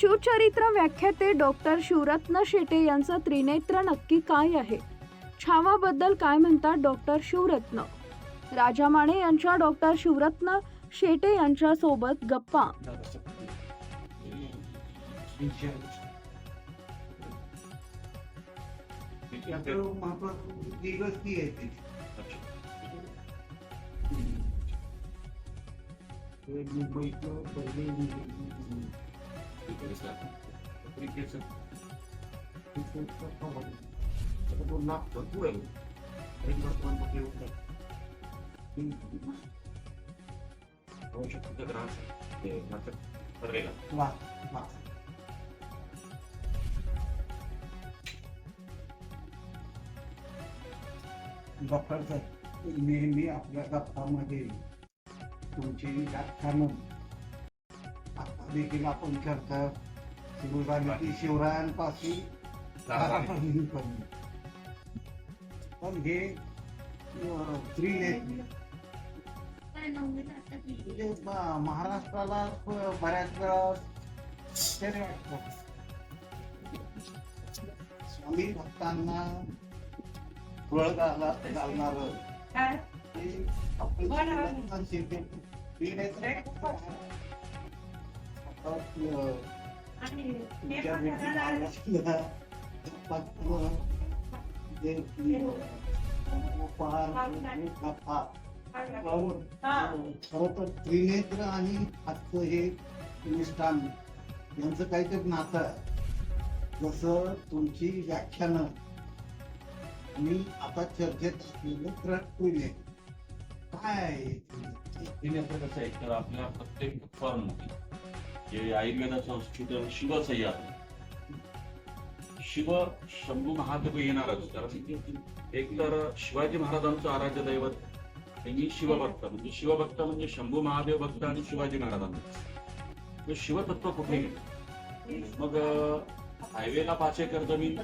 शिवचरित्र व्याख्याते डॉक्टर शिवरत्न शेटे यांचं त्रिनेत्र नक्की काय आहे? छावाबद्दल काय म्हणतात डॉक्टर शिवरत्न? राजा माने यांच्या डॉक्टर शिवरत्न शेटे यांच्या सोबत गप्पा. मुंबईचं डॉक्टर साहेब नेहमी आपल्या गप्पामध्ये तुमची व्याख्यानं देखील आपण करता. सुरू झाली की शिवरायांपासून तारापर्यंत. पण. हे अं, त्रिनेत्र म्हणजे म- महाराष्ट्राला ब- बऱ्याच वेळा आश्चर्य वाटतं. स्वामी भक्तांना बळ घाला घालणार खरं तर त्रिनेत्र आणि आजचं हे निष्ठान यांचं काहीतरी नातं आहे जसं तुमची व्याख्यानं मी आता चर्चेत असलेलं त्रिनेत्र काय त्रिनेत्र कसं आहे तर आपल्या प्रत्येक फॉर्म जे आयुर्वेदाचं हॉस्पिटल शिवसह्या शिव शंभू महादेव येणारच. कारण एक तर शिवाजी महाराजांचं आराध्य दैवत त्यांनी शिवभक्त. म्हणजे शिवभक्त म्हणजे शंभू महादेव भक्त आणि शिवाजी महाराजांचं. शिवतत्व कुठे गेलं मग हायवेला पाच एकर जमीन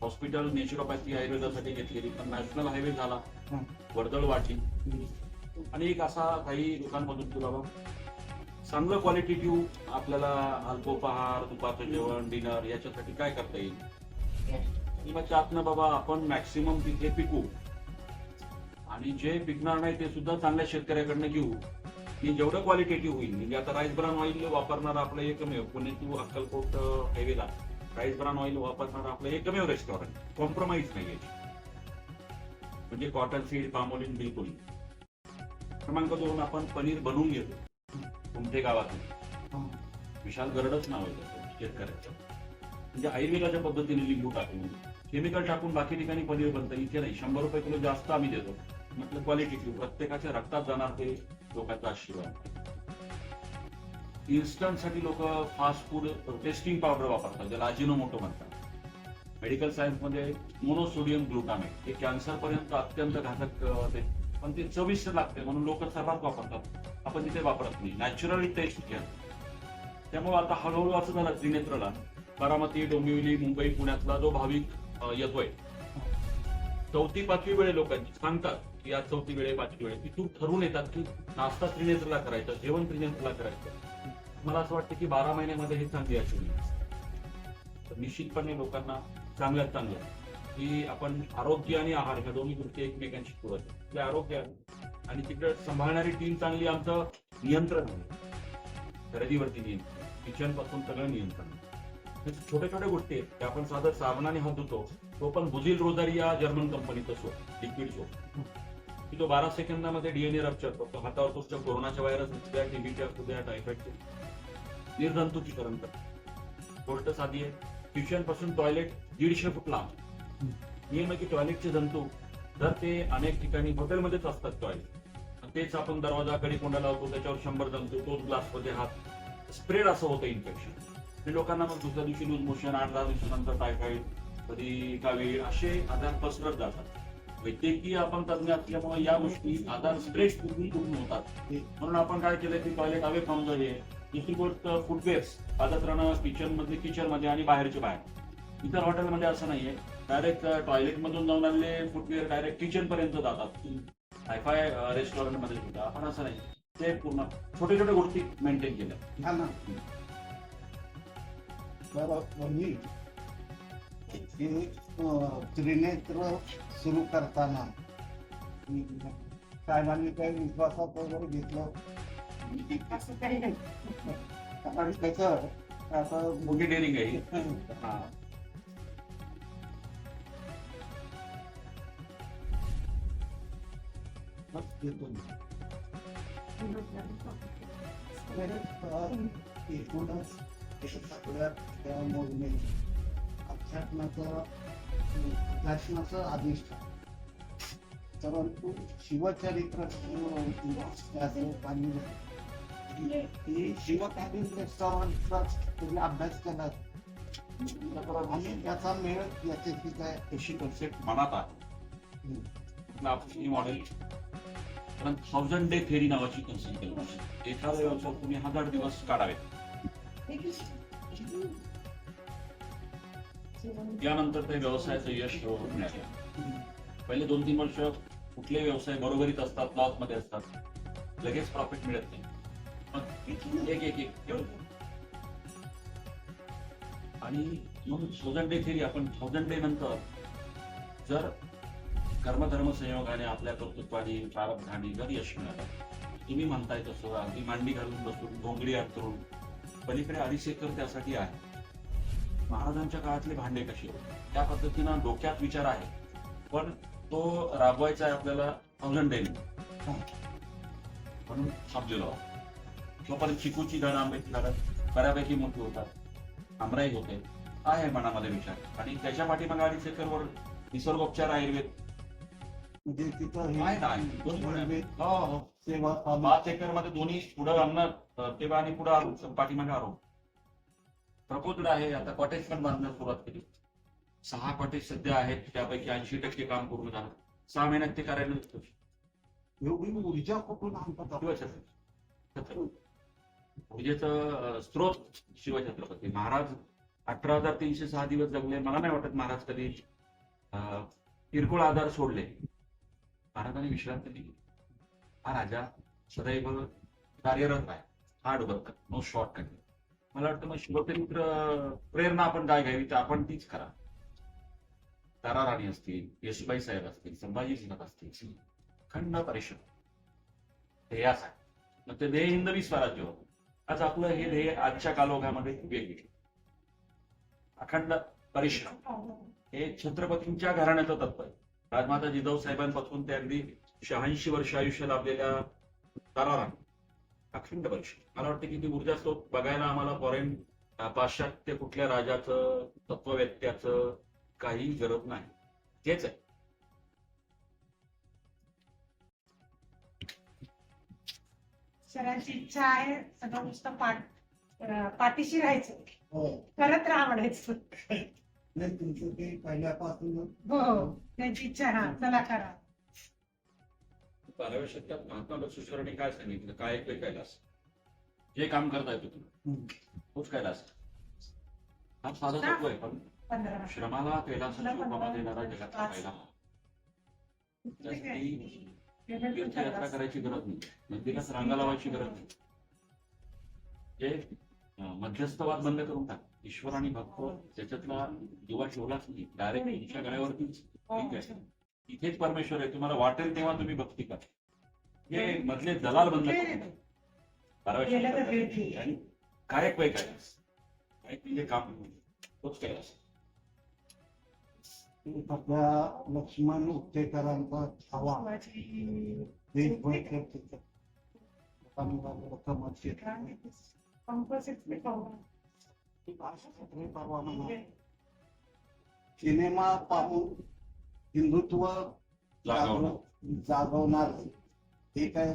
हॉस्पिटल नेचरोपॅथी आयुर्वेदासाठी घेतलेली. पण नॅशनल हायवे झाला. वर्दळ वाटी आणि एक असा काही लोकांमधून तुला चांगलं क्वालिटेटिव्ह आपल्याला अल्पोपहार दुपारचं जेवण डिनर याच्यासाठी काय करता येईल? आणि मग बाबा आपण मॅक्सिमम तिथे पिकू आणि जे पिकणार नाही ते सुद्धा चांगल्या शेतकऱ्याकडनं घेऊ. की जेवढं क्वालिटेटिव्ह होईल म्हणजे आता राईस ब्राऊन ऑइल वापरणार आपलं एकमेव पुणे टू अक्कलकोट हायवेला राईस ब्राऊन ऑइल वापरणार आपलं एकमेव रेस्टॉरंट कॉम्प्रोमाइज नाही याची. म्हणजे कॉटन सीड पामोलिन बिलकुल. क्रमांक दोन आपण पनीर बनवून घेतो. कुमठे गावातून. विशाल गरडच नाव आहे शेतकऱ्याचं. म्हणजे आयुर्वेदाच्या पद्धतीने लिंबू टाकून केमिकल टाकून बाकी ठिकाणी पनीर बनतं इथे नाही. शंभर रुपये किलो जास्त आम्ही देतो. म्हटलं क्वालिटी ठेवू. प्रत्येकाच्या रक्तात जाणार ते लोकांचा आशीर्वाद. इन्स्टंटसाठी लोक फास्ट फूड टेस्टिंग पावडर वापरतात ज्याला अजिनोमोटो म्हणतात. मेडिकल सायन्समध्ये मोनोसोडियम ग्लुटामेट हे कॅन्सरपर्यंत अत्यंत घातक अं, पण ते चविष्ट लागते म्हणून लोक सर्वात वापरतात. आपण तिथे वापरत नाही. नॅचरली टेस्ट घ्या. त्यामुळे आता हळूहळू असं झालं त्रिनेत्रला. बारामती डोंबिवली मुंबई पुण्यातला जो भाविक येतोय. चौथी पाचवी वेळे लोकांची सांगतात की आज चौथी वेळे पाचवी वेळे. तिथून ठरवून येतात की नाश्ता त्रिनेत्रला करायचा जेवण त्रिनेत्रला करायचं. मला असं वाटतं की बारा महिन्यामध्ये हे चांगली असेल. तर निश्चितपणे लोकांना चांगल्यात चांगलं की आपण आरोग्य आणि आहार ह्या दोन्ही गोष्टी एकमेकांशी पुरत आरोग्य आणि तिकडे सांभाळणारी टीम चांगली आमचं नियंत्रण आहे. खरेदीवरती नियंत्रण. किचनपासून सगळं नियंत्रण. हे छोट्या छोट्या गोष्टी आहेत. त्या आपण साधं साबणाने हात धुतो. तो पण बुझील रोजारी या जर्मन कंपनीचा सोप लिक्विड सोप की तो बारा सेकंदामध्ये डीएनए रप्चर करतो. हातावर तुमच्या कोरोनाच्या व्हायरस असू द्या टीबीच्या असू द्या टायफॉइडचे निर्जंतुकीकरण करतो. गोष्ट साधी आहे. किचनपासून टॉयलेट दीडशे फूट लांब. नियम आहे की टॉयलेटचे जंतू जर ते अनेक ठिकाणी हॉटेलमध्येच असतात टॉयलेट तेच आपण दरवाजा कडे कोंडा लावतो त्याच्यावर शंभर जमतो तोच ग्लासमध्ये हात. स्प्रेड असं होतं इन्फेक्शन ते लोकांना मग दुसऱ्या दिवशी लूज मोशन आठ दहा दिवसानंतर टायफॉइड कधी कावीळ असे आजार पसरत जातात. वैद्यकीय आपण तज्ञ असल्यामुळे या गोष्टी आजार स्प्रेड कुठून कुठून होतात. म्हणून आपण काय केलं की टॉयलेट हवे फ्रॉम द हे दुसरी गोष्ट फुटवेअर्स पादत राहणं किचनमध्ये किचनमध्ये आणि बाहेरचे बाहेर. इतर हॉटेलमध्ये असं नाहीये. डायरेक्ट टॉयलेट मधून जाऊन आलेले फुटवेअर डायरेक्ट किचन पर्यंत जातात. हायफाय रेस्टॉरंटमध्ये सुद्धा आपण असं नाही. ते पूर्ण छोट्या छोट्या गोष्टी मेंटेन केल्या. हा मी त्रिनेत्र सुरू करताना साहेबांनी काही विश्वासात वगैरे घेतलं? असं काही नाही. आता मोठी डेअरिंग आहे. ही. हा. देतो अध्यात्माचं अध्यात्माचं परंतु शिवचरित्र त्याचं पाणी शिवकालीन तुम्ही अभ्यास केला आणि त्याचा मेळ याच्याशी काय अशी कन्सेप्ट मनात आहे मॉडेल कारण थाउजंड डे फेरी नावाची कन्सेप्ट केली एखादा व्यवसाय तुम्ही हजार दिवस काढावे यानंतर ते व्यवसायाचं यश मिळालं पहिले दोन तीन वर्ष कुठले व्यवसाय बरोबरीत असतात लॉसमध्ये असतात लगेच प्रॉफिट मिळत नाही मग एक एक एक. आणि मग थाउजंड डे फेरी आपण थाउजंड डे नंतर जर कर्मधर्म संयोगाने आपल्या कर्तृत्वाने प्रारब्धाने जर यश मिळालं तुम्ही म्हणताय तसं अगदी मांडी घालून बसून भोंगडी अंतरून पलीकडे अडीच एकर त्यासाठी आहे. महाराजांच्या काळातले भांडे कसे त्या पद्धतीनं डोक्यात विचार आहे. पण तो राबवायचा आहे आपल्याला थाउजंड डे म्हणून थांबलेलो तोपर्यंत चिकूची झाडं आंब्याची झाडं बऱ्यापैकी मोठी होतात. आमराई होते. आहे मनामध्ये विचार? आणि त्याच्या पाठीमागे अडीच एकरवर निसर्गोपचार आयुर्वेद म्हणजे तिथं हे हो. सेवा पाच एकरमध्ये दोन्ही पुढं अंगणात तेव्हा आणि पुढं आरो पाठीमागे आरो प्रपोजड आहे. आता कॉटेज पण बांधण्यास सुरुवात केली. सहा कॉटेज सध्या आहेत. त्यापैकी ऐंशी टक्के काम पूर्ण झालं. सहा महिन्यात ते कार्यान्वित होतील. एवढी ऊर्जा कुठून? शिवछत्रपती. ऊर्जेचं स्रोत शिवछत्रपती. महाराज अठरा हजार तीनशे सहा दिवस जगले. मला नाही वाटत महाराज कधी किरकोळ आधार सोडले. महाराजांनी विश्रांती दिली हा राजा सदैव कार्यरत आहे. हार्ड वर्क नो शॉर्टकट मला वाटतं मग शिवचरित्र प्रेरणा आपण काय घ्यावी तर आपण तीच करा. तारा राणी असतील येशुबाई साहेब असतील संभाजी सिंह असतील खंड परिश्रम ध्येयास आहे मग ते ध्येय हिंदवी स्वराज्य होतं. आज आपलं हे ध्येय आजच्या कालोखामध्ये वेगळे अखंड परिश्रम हे छत्रपतींच्या घराण्याचं तत्व आहे. राजमाता जिजाऊ साहेबांपासून ते अगदी शहाऐंशी वर्ष आयुष्य लाभलेल्या ताराराम अखंड परिश्रम मला वाटतं की ती ऊर्जा स्रोत बघायला आम्हाला फॉरेन पाश्चात्य कुठल्या राजाचं तत्ववेत्याचं काही गरज नाही. तेच आहे. सरांची इच्छा आहे सगळं नुसतं पाठ पाठीशी राहायचं. हो. करत राहा म्हणायचं. नाही तुमचं ते पहिल्यापासून हो हो त्यांची इच्छा हा चला करा. बाराव्या शतकात महात्मा बसवेश्वरांनी काय सांगितलं? काय एक कैलास? जे काम करता येतो तुला तोच कैलास. हा साधा तत्व आहे पण पंधरा. श्रमाला कैलासाची उपमा देणारा जगातला पहिला त्यासाठी तीर्थयात्रा करायची गरज नाही. मंदिरात रांगा लावायची गरज नाही. जे मध्यस्थवाद बंद करून टाक. ईश्वर आणि भक्त त्याच्यातला दिवा ठेवलाच नाही डायरेक्ट तुमच्या गळ्यावरतीच ठीक आहे इथेच परमेश्वर आहे तुम्हाला वाटेल तेव्हा तुम्ही भक्ती करा हे मधले दलाल बंद. आणि काय काय म्हणजे काम तोच लक्ष्मण उपटेकरांचा हवा देशभर परवा. सिनेमा पाहून हिंदुत्व जागवणं जागव- जागवणार. हे काय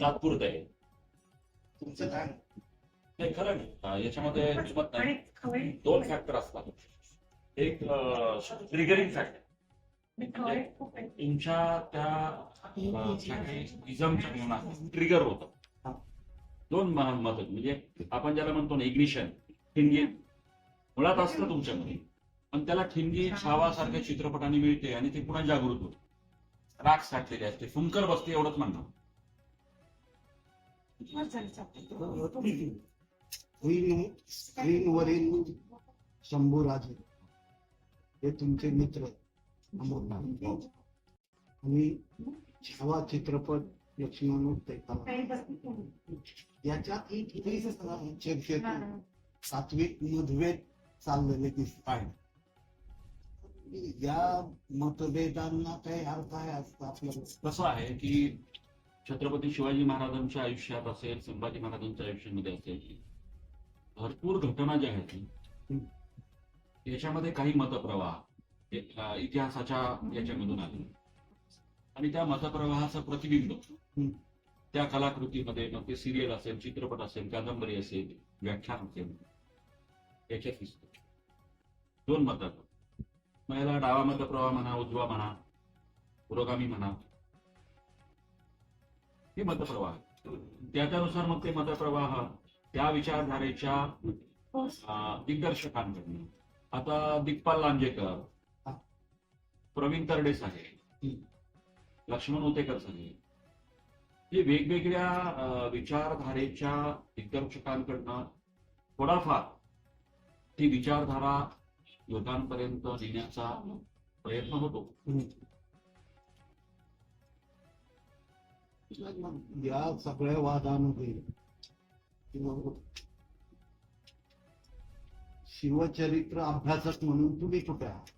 तात्पुरतं आहे. तुमचं काय? नाही खरं नाही. याच्यामध्ये दुमत नाही दोन फॅक्टर असतात. एक ट्रिगरिंग फॅक्टर खूप आहे. तुमच्या त्या ट्रिगर होतं. दोन मत म्हणजे आपण ज्याला म्हणतो ना इग्निशन ठिणगी. मुळात असतं तुमच्यामध्ये. पण त्याला ठिणगी छावासारख्या चित्रपटाने मिळते आणि ते पुन्हा जागृत होते. राग साठलेली असते. फुंकर बसते एवढंच म्हणणं. स्क्रीनवरील शंभूराजे हे तुमचे मित्र आणि छावा चित्रपट लक्ष्मण याच्यात चर्चेतून सात्विक मतभेद चाललेले दिसत आहेत या मतभेदांना काही अर्थ आहे आपल्याला? कसं आहे की छत्रपती शिवाजी महाराजांच्या आयुष्यात असेल संभाजी महाराजांच्या आयुष्यामध्ये असेल भरपूर घटना ज्या आहेत याच्यामध्ये काही मतप्रवाह इतिहासाच्या याच्यामधून आले. आणि त्या मतप्रवाहाचं प्रतिबिंब. त्या कलाकृतीमध्ये मग ते सिरियल असेल चित्रपट असेल कादंबरी असेल व्याख्यान असेल याच्यात दिसतो. दोन मतात मग याला डावा मतप्रवाह म्हणा उजवा म्हणा पुरोगामी म्हणा. हे मतप्रवाह. त्याच्यानुसार मग ते मतप्रवाह त्या विचारधारेच्या दिग्दर्शकांकडून. आता दिग्पाल लांजेकर. प्रवीण तरडे साहेब लक्ष्मण उतेकर साहेब हे वेगवेगळ्या विचारधारेच्या दिग्दर्शकांकडनं थोडाफार ती विचारधारा लोकांपर्यंत नेण्याचा प्रयत्न होतो. या सगळ्या वादामध्ये शिवचरित्र अभ्यासक म्हणून तुम्ही कुठे आहात?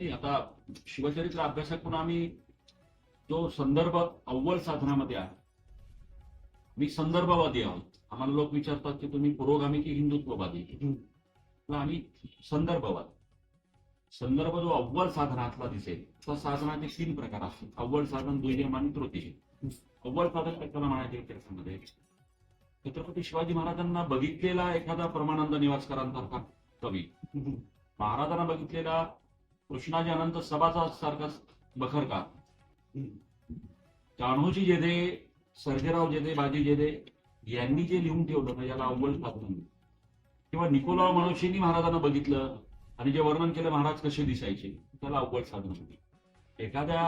नाही आता शिवचरित्र अभ्यासक म्हणून आम्ही तो संदर्भ अव्वल साधनामध्ये आहे. मी संदर्भवादी आहोत. आम्हाला लोक विचारतात की तुम्ही पुरोगामी की हिंदुत्ववादी? आम्ही संदर्भवाद. संदर्भ जो अव्वल साधनातला दिसेल तर साधनाचे तीन प्रकार असतात. अव्वल साधन दुय्यम आणि तृतीय. अव्वल साधन कशाला म्हणायचे इतिहासामध्ये? छत्रपती शिवाजी महाराजांना बघितलेला एखादा परमानंद निवासकरांसारखा कवी. महाराजांना बघितलेला कृष्णाजी अनंत सभाचा सारखा बखरकार. कान्होजी जेधे सर्जेराव जेधे बाजी जेदे यांनी जे लिहून ठेवलं ना याला अव्वल साधन किंवा निकोलाव मनोशींनी महाराजांना बघितलं आणि जे वर्णन केलं महाराज कसे दिसायचे त्याला अव्वल साधन होती एखाद्या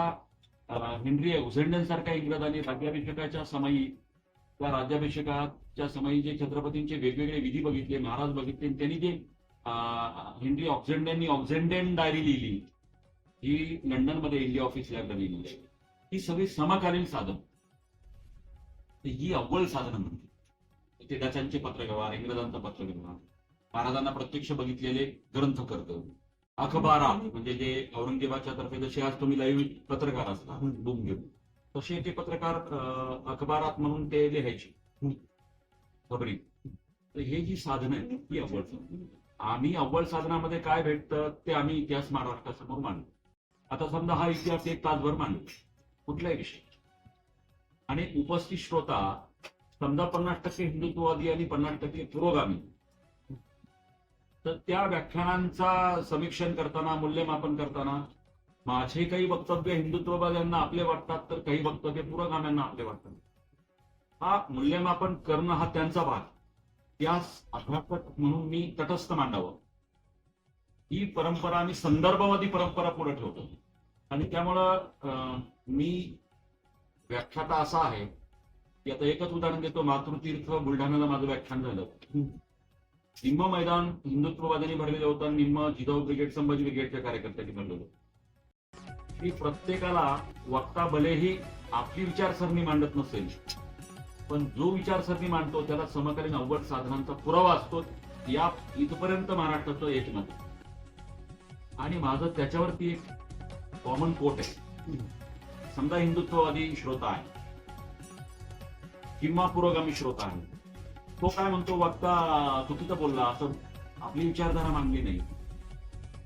हेनरी उझेंडन सारख्या इंग्रजांनी राज्याभिषेकाच्या समयी त्या राज्याभिषेकाच्या समयी जे छत्रपतींचे वेगवेगळे विधी बघितले महाराज बघितले आणि त्यांनी जे हेनरी ऑक्झेंडेननी ऑक्झेंडेन डायरी लिहिली ही लंडनमध्ये इंडिया ऑफिस लायब्ररी लिहिली ही सगळी समकालीन साधन. ही अव्वल साधनं म्हणते. ते त्याच्यांचे पत्रव्यवहार इंग्रजांचा घेवा महाराजांना प्रत्यक्ष बघितलेले ग्रंथ करत. अखबारात म्हणजे जे औरंगजेबाच्या तर्फे जसे आज तुम्ही लाईव्ह पत्रकार असता बुक घेऊन तसे ते पत्रकार अखबारात म्हणून ते लिहायचे. खबरी. तर हे जी साधनं आहेत ही अव्वल आम्ही अव्वल साधनामध्ये काय भेटतं ते आम्ही इतिहास महाराष्ट्रासमोर मांडतो. आता समजा हा इतिहास एक तासभर मांडतो. कुठलाही विषय. आणि उपस्थित श्रोता समजा पन्नास टक्के हिंदुत्ववादी आणि पन्नास टक्के पुरोगामी. तर त्या व्याख्यानांचा समीक्षण करताना मूल्यमापन करताना माझे काही वक्तव्य हिंदुत्ववाद्यांना आपले वाटतात तर काही वक्तव्य पुरोगाम्यांना आपले वाटतात. हा मूल्यमापन करणं हा त्यांचा भाग. त्यास अध्यापक म्हणून मी तटस्थ मांडावं. ही परंपरा मी संदर्भवादी परंपरा पुढे ठेवतो. आणि त्यामुळं अं, मी व्याख्याता असा आहे की आता एकच उदाहरण देतो मातृतीर्थ बुलढाण्याला माझं व्याख्यान झालं. निम्म मैदान हिंदुत्ववाद्यांनी भरलेलं होतं निम्म जिजाऊ ब्रिगेड संभाजी ब्रिगेडच्या कार्यकर्त्यांनी भरलेलं होतं. की प्रत्येकाला वक्ता भलेही आपली विचारसरणी मांडत नसेल पण जो विचारसरणी मांडतो त्याला समकालीन अव्वल साधनांचा पुरावा असतो. या इथपर्यंत महाराष्ट्राचं एक मत. आणि माझं त्याच्यावरती एक कॉमन कोट आहे. समजा हिंदुत्ववादी श्रोता आहे किंवा पुरोगामी श्रोता आहे तो काय म्हणतो वक्ता चुकीचं बोलला असं आपली विचारधारा मांडली नाही.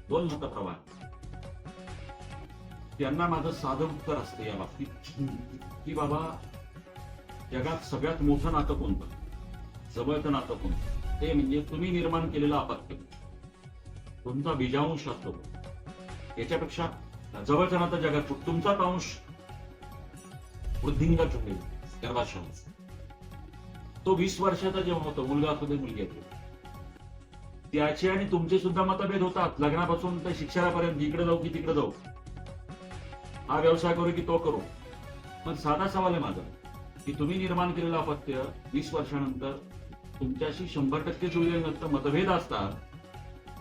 दोन मतप्रवाह. त्यांना माझं साधं उत्तर असतं या बाबतीत. की बाबा जगात सगळ्यात मोठं नातं कोणतं? जवळचं नातं कोणतं? ते म्हणजे तुम्ही निर्माण केलेलं अपत्य तुमचा बीजांश असतो. याच्यापेक्षा जवळचं नातं जगात तुमचाच अंश वृद्धिंगत होते गर्भाशयामध्ये तो वीस वर्षाचा जेव्हा होतो मुलगा असू ते मुलगी असू त्याचे आणि तुमचे सुद्धा मतभेद होतात. लग्नापासून तर शिक्षणापर्यंत इकडे जाऊ की तिकडे जाऊ. हा व्यवसाय करू की तो करू. पण साधा सवाल आहे माझा की तुम्ही निर्माण केलेलं अपत्य वीस वर्षानंतर तुमच्याशी शंभर टक्के जुळलेलं नसतं मतभेद असतात.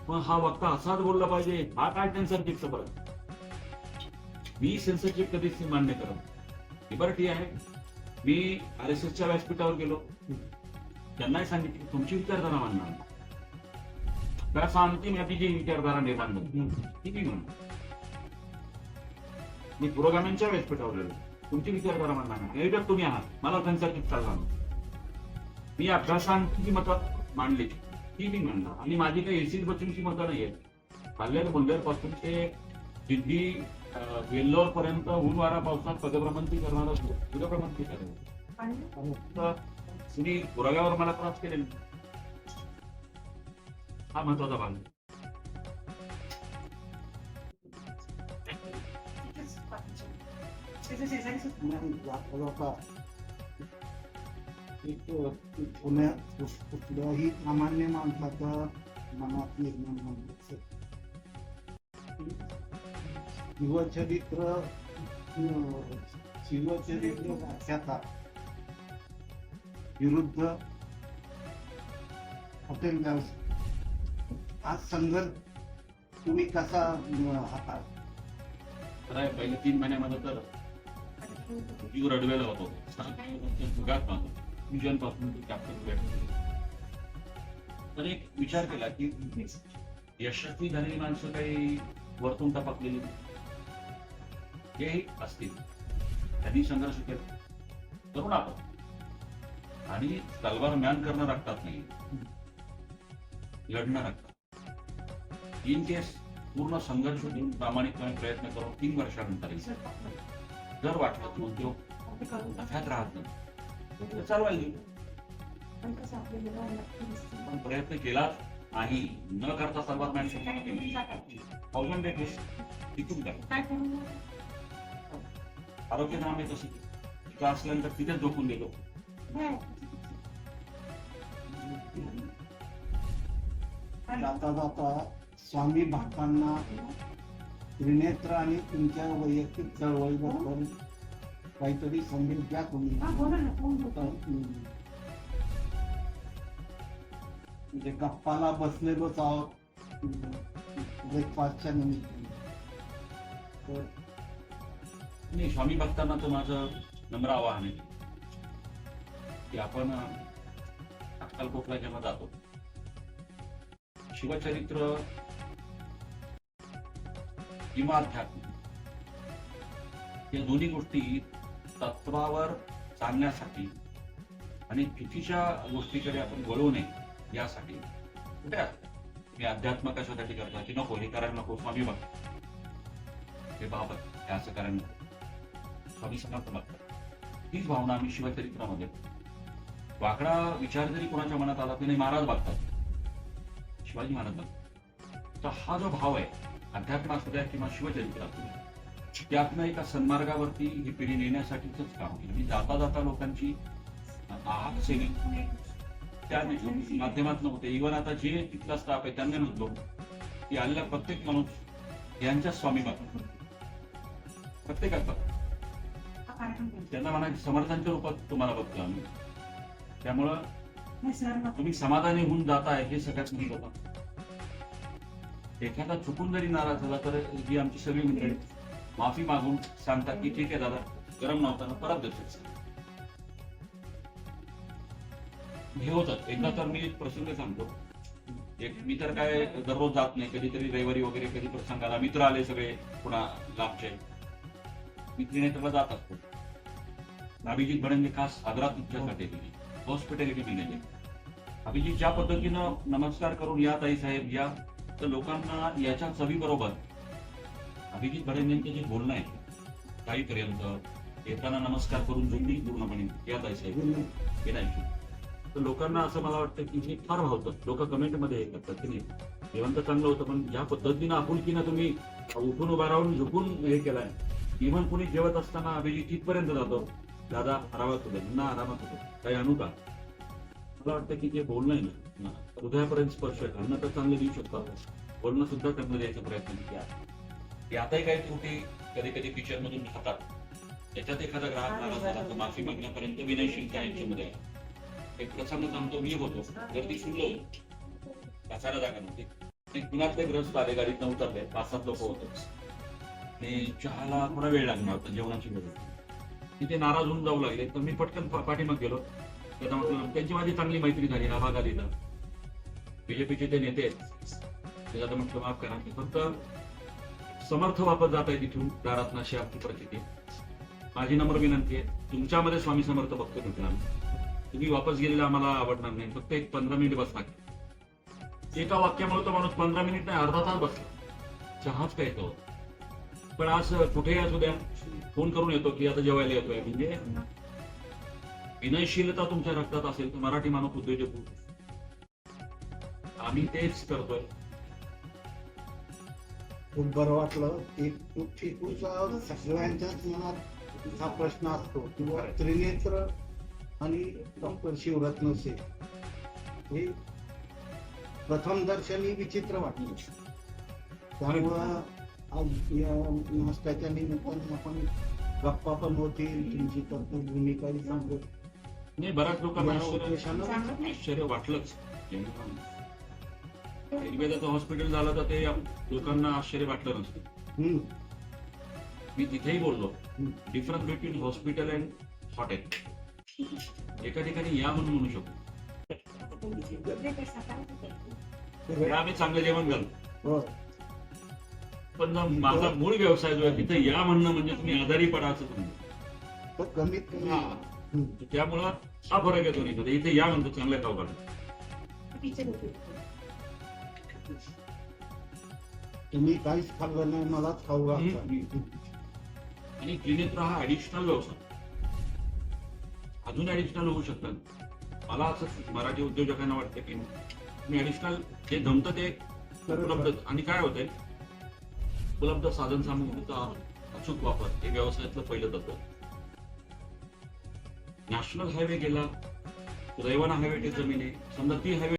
पण हा वक्ता असाच बोलला पाहिजे हा काय टेन्सर फरक? मी सेन्सरशिप कधीच मान्य करत लिबर्टी आहे. मी आर एस एसच्या व्यासपीठावर गेलो. त्यांनाही सांगितलं की तुमची विचारधारा मानणार नाही. त्या सांगते मी जी विचारधारा निर्माण झाली ती मी पुरोगाम्यांच्या व्यासपीठावर गेलो. तुमची विचारधारा मानणार नाही. एडिटर तुम्ही आहात. मला सेन्सरशिप चालणार नाही. मी अभ्यासांची मतं मांडली. ती मी म्हणणार आणि माझी काही एसीज बच्चूंची मतं नाही आहेत पासून ते जिद्दी वेल्लोर पर्यंत ऊन वारा पावसात पदभ्रमंती करणारा सूर्यभ्रमंती करणार आणि तर तुम्ही पुराव्यावर मला त्रास केले हा महत्त्वाचा भाग आहे. तिथेच पाठीचे. त्याच्या शेजारीच होतं. नाही, जाता जाता एक अ, पुण्या कुठल्याही सामान्य माणसाच्या मनात निर्माण होत असेल. शिवचरित्र शिवचरित्र व्याख्याता विरुद्ध हॉटेल व्यावसाय आज संघर्ष तुम्ही कसा हाताळ? पहिले तीन महिन्यामध्ये तर आणि जीव रडवेला होतो सुगात मानतो फ्युजनपासून कॅप्टन तर एक विचार केला की यशस्वी झालेली माणसं काही वरतून टपकलेली नाही. हेही असतील त्यांनी संघर्ष केला. करून आपण. आणि तलवार म्यान करणं रक्तात नाही. लढणं रक्तात. इन केस पूर्ण संघर्ष देऊन प्रामाणिकपणे प्रयत्न करून तीन वर्षानंतर. जर वाटलं की उद्योग. नफ्यात राहत नाही. तर चालवायला. पण प्रयत्न केलाच नाही. न करता सर्वात मॅन काय करून टाका. आरोग्य नाम आहे तसं तिथं असल्यानंतर तिथेच झोपून गेलो. आणि जाता जाता स्वामी भक्तांना त्रिनेत्र आणि तुमच्या वैयक्तिक चळवळीबद्दल काहीतरी संदेश द्या तुम्ही हा. म्हणजे गप्पाला बसलेलोच आहोत ब्रेकफास्टच्या निमित्ताने तर नाही स्वामी भक्तांना तर माझं नम्र आवाहन आहे. की आपण अं, अक्कलकोटला जेव्हा जातो. शिवचरित्र किंवा अध्यात्म या दोन्ही गोष्टी तत्वावर चालण्यासाठी आणि चुकीच्या गोष्टीकडे आपण वळू नये यासाठी. कुठे मी अध्यात्म कशासाठी करतो की नको हे करायला नको स्वामी भक्त. हे बाबत हे असं करायला नको स्वामी समर्थ हीच भावना आम्ही शिवचरित्रामध्ये वाकडा विचार जरी कोणाच्या मनात आला तरी महाराज बघतात शिवाजी महाराज बघतात तर हा जो भाव आहे अध्यात्म असू द्या किंवा शिवचरित्र असू द्या त्यातनं एका सन्मार्गावरती ही पिढी नेण्यासाठीच काम केलं. मी जाता जाता लोकांची आहात सेवी त्या माध्यमातून होते. इव्हन आता जे तिथला स्टाफ आहे त्यांना नव्हतो की आलेला प्रत्येक माणूस यांच्या स्वामी बघा प्रत्येकाचा. त्यांना म्हणा समर्थांच्या रूपात तुम्हाला बघतो आम्ही. त्यामुळं तुम्ही समाधानी होऊन जाताय हे सगळ्यात महत्वाचं एखादा चुकून जरी नाराज झाला तर जी आमची सगळी मित्र आहेत, माफी मागून सांगतात की ठीक आहे दादा गरम नव्हताना परत देतो हे होतात. एकदा तर मी एक प्रसंग सांगतो. एक मी तर काय दररोज जात नाही. कधीतरी रविवारी वगैरे कधी प्रसंगाला मित्र आले सगळे पुन्हा लांबचे मी त्रिनेत्रला जात असतो अभिजित भडेंनी खास आदरात तुमच्यासाठी दिली? हॉस्पिटॅलिटी दिलेली अभिजित ज्या पद्धतीनं नमस्कार करून या ताई साहेब या तर लोकांना याच्या चवी बरोबर अभिजित भडेंनी जे बोलणं आहे ताईपर्यंत येताना नमस्कार करून जोडली पूर्णपणे या ताई साहेब. हे नाही. तर लोकांना असं मला वाटतं की हे फार भावतं. लोक कमेंटमध्ये हे करतात की नाही? जेवण तर चांगलं होतं पण ज्या पद्धतीनं आपुलकीनं तुम्ही उठून उभा राहून झुकून हे केलाय इव्हन कुणी जेवत असताना अभिजित तिथपर्यंत जातो दादा आरामात होते ना आरामात होतो काही आणू का? मला वाटतं की जे बोलणं आहे ना. हृदयापर्यंत स्पर्श आहे. अन्न तर चांगलं देऊ शकतो आपण. बोलणं सुद्धा त्यांना द्यायचा प्रयत्न केला की आताही काही त्रुटी कधी कधी पिक्चर मधून राहतात. त्याच्यात एखादा ग्राहक नाराज झाला तर माफी मागण्यापर्यंत विनयशीलता यांच्यामध्ये आहे एक प्रसंग सांगतो मी होतो. गर्दी सुरलो बसायला जागा नव्हती. पुण्यातले ग्रस्त आले गाडीत उतरले. पाच सात लोक होते. आणि चहाला थोडा वेळ लागणार होता जेवणाची वेळ होती. तिथे नाराज होऊन जाऊ लागले. तर मी पटकन पाठीमाग गेलो. त्यांना म्हटलं त्यांची माझी चांगली मैत्री झाली आभागालीला बीजेपीचे ते नेते आहेत ते म्हटलं माफ करा. की फक्त समर्थ वापस जात आहे तिथून दारात अशी आपली परिस्थिती. माझी नम्र विनंती आहे. तुमच्यामध्ये स्वामी समर्थ बघतो म्हटलं तुम्ही वापस गेलेला आम्हाला आवडणार नाही. फक्त एक पंधरा मिनिट बसला एका वाक्यामुळे तो माणूस पंधरा मिनिट नाही अर्धा तास बसला. चहाच प्यायचो पण आज कुठेही असू द्या फोन करून येतो की आता जेवायला येतोय. म्हणजे विनयशीलता तुमच्या रक्तात असेल तर मराठी माणूस उद्योजक. होऊ. आम्ही तेच करतोय. खूप बरं वाटलं. चिकूचा सगळ्यांच्याच मनात हा प्रश्न असतो. किंवा त्रिनेत्र आणि डॉक्टर शिवरत्न से हे प्रथम दर्शनी विचित्र वाटलं. त्यामुळं नाश्त्याच्या निमित्तानं आपण गप्पा पण होतील तुमची कर्तव्य नाही बऱ्याच लोकांना या आश्चर्य वाटलंच. आयुर्वेदाचं हॉस्पिटल झालं तर ते लोकांना आश्चर्य वाटलं नसतं. हम्म, मी तिथेही बोललो. Difference between hospital and hotel एका ठिकाणी या म्हणून म्हणू शकतो या आम्ही चांगलं जेवण घालतो हो. पण माझा मूळ व्यवसाय जो आहे तिथे या म्हणणं म्हणजे तुम्ही आजारी पडा असं तर कमीत कमी. त्यामुळं हा. फरक येतो नाही इथे. इथे या म्हणतो चांगल्या खाऊ घालतो तुम्ही काहीच खाल्लं नाही मला खाऊ घालता आणि त्रिनेत्र हा ऍडिशनल व्यवसाय. अजून ऍडिशनल होऊ शकतात. मला असं मराठी उद्योजकांना वाटतं की मी ऍडिशनल जे जमतं ते उपलब्ध आणि काय होतंय? उपलब्ध साधन सामुग्रीचा अचूक वापर. हे व्यवसायातलं पहिलं तत्व. नॅशनल हायवे गेला रैवाना हायवे जमीन आहे समजा ती हायवे